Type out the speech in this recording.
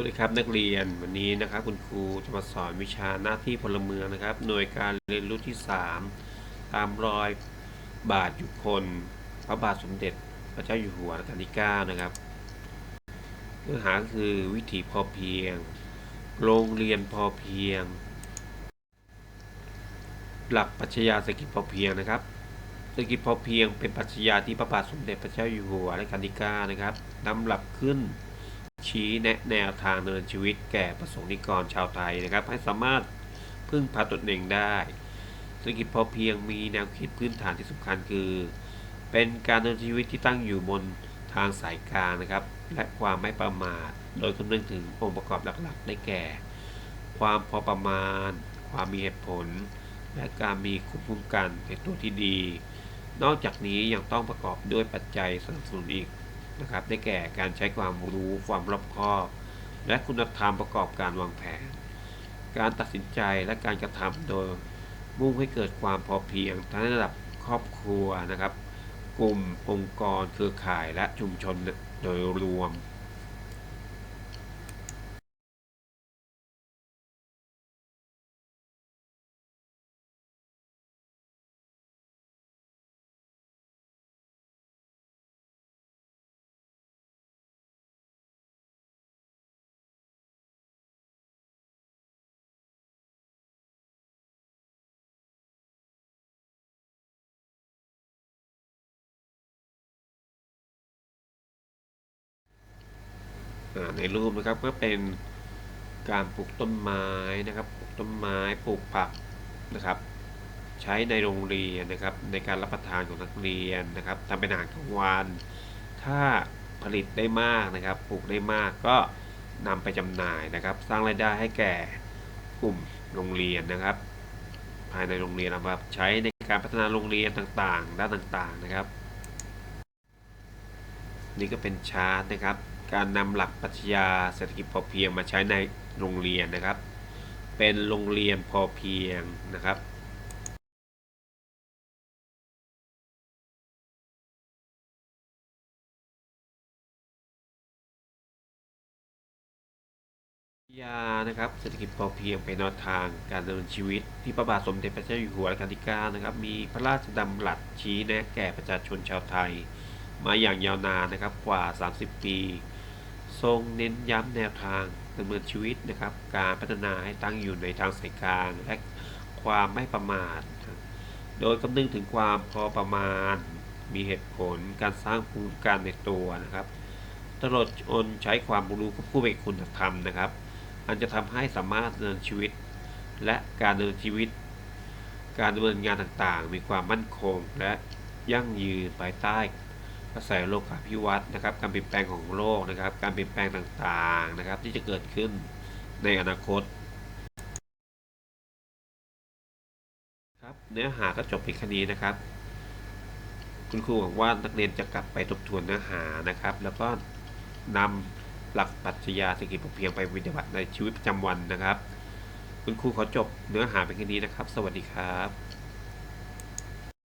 วัสดีครับนักเรียนวันนี้นะครับคุณครูจะมาสอนวิชาหน้าที่พลเมืองนะครับ หน่วยการเรียนรู้ที่ 3 ตามรอยบาทยุคนพระบาทสมเด็จพระเจ้าอยู่หัวรัชกาลที่ 9 นะครับเนื้อหาคือวิถีพอเพียง โรงเรียนพอเพียง หลักปรัชญาเศรษฐกิจพอเพียงนะครับเศรษฐกิจพอเพียงเป็นปรัชญาที่พระบาทสมเด็จพระเจ้าอยู่หัวรัชกาลที่ 9 นะครับนำหลักขึ้น ชี้แนะแนวทางดำเนินชีวิตแก่ประสงค์นิกรชาวไทยนะครับ ให้สามารถพึ่งพาตนเองได้เศรษฐกิจพอเพียงมีแนวคิดพื้นฐานที่สำคัญคือ เป็นการดำเนินชีวิตที่ตั้งอยู่บนทางสายกลางนะครับ และความไม่ประมาท โดยคำนึงถึงองค์ประกอบหลักๆ ได้แก่ ความพอประมาณ ความมีเหตุผล และการมีคุ้มคุ้มกันในตัวที่ดี นอกจากนี้ยังต้องประกอบด้วยปัจจัยสนับสนุนอีก นะครับ ได้แก่การใช้ความรู้ความรอบคอบ และคุณธรรมประกอบการวางแผน การตัดสินใจและการกระทำโดยมุ่งให้เกิดความพอเพียงทั้งในระดับครอบครัวนะครับ กลุ่มองค์กร เครือข่ายและชุมชนโดยรวม ในรูปนะครับก็เป็นการปลูกต้นไม้นะครับปลูกต้นไม้ปลูกผักนะครับ ใช้ในโรงเรียนนะครับ ในการรับประทานของนักเรียนนะครับทำเป็นอาหารกลางวันถ้าผลิตได้มากนะครับปลูกได้มากก็นำไปจำหน่ายนะครับ สร้างรายได้ให้แก่กลุ่มโรงเรียนนะครับ ภายในโรงเรียนนะครับใช้ในการพัฒนาโรงเรียนต่างๆ ด้านต่างๆนะครับ นี่ก็เป็นชาร์ตนะครับ การนำหลักปรัชญาเศรษฐกิจพอเพียงมาใช้ในโรงเรียนนะครับ เป็นโรงเรียนพอเพียงนะครับยานะครับเศรษฐกิจพอเพียงเป็นแนวทางการดำเนินชีวิต ที่พระบาทสมเด็จพระเจ้าอยู่หัวรัชกาลที่9นะครับ มีพระราชดำรัสชี้แนะแก่ประชาชนชาวไทย มาอย่างยาวนานนะครับกว่า 30 ปี ทรงเน้นย้ำแนวทางดำเนินชีวิตนะครับ การพัฒนาให้ตั้งอยู่ในทางสายกลางและความไม่ประมาท โดยคำนึงถึงความพอประมาณ มีเหตุผลการสร้างภูมิคุ้มกันในตัวนะครับ ตลอดจนใช้ความรู้ควบคู่ไปคุณธรรมนะครับ อันจะทำให้สามารถดำเนินชีวิต และการดำเนินชีวิต การดำเนินงานต่างๆ มีความมั่นคงและยั่งยืนภายใต้ กระแสโลกาภิวัตน์นะครับ การเปลี่ยนแปลงของโลกนะครับ การเปลี่ยนแปลงต่างๆนะครับ ที่จะเกิดขึ้นในอนาคตครับเนื้อหาก็จบเพียงแค่นี้นะครับ คุณครูหวังว่านักเรียนจะกลับไปทบทวนเนื้อหานะครับ แล้วก็นำหลักปรัชญาเศรษฐกิจพอเพียงไปปฏิบัติในชีวิตประจำวันนะครับ คุณครูขอจบเนื้อหาเพียงแค่นี้นะครับ สวัสดีครับ